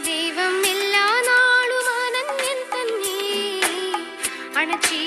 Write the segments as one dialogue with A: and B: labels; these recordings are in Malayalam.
A: ദൈവം എല്ലാ നാളും അനന്യൻ തന്നെ. അണച്ചി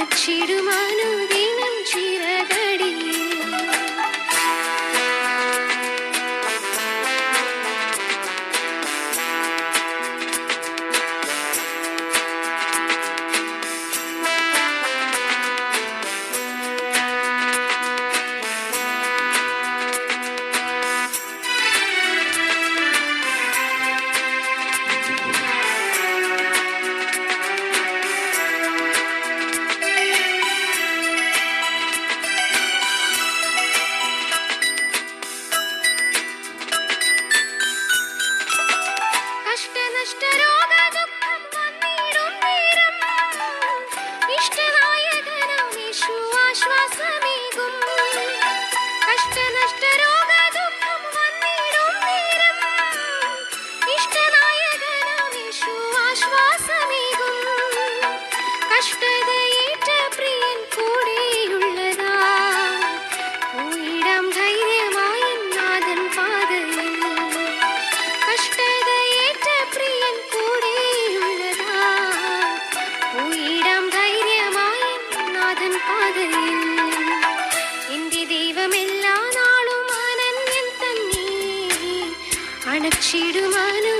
A: లక్షిడుమానుది ಕುಷ್ಠರೋಗದ അണച്ചിടുമാനു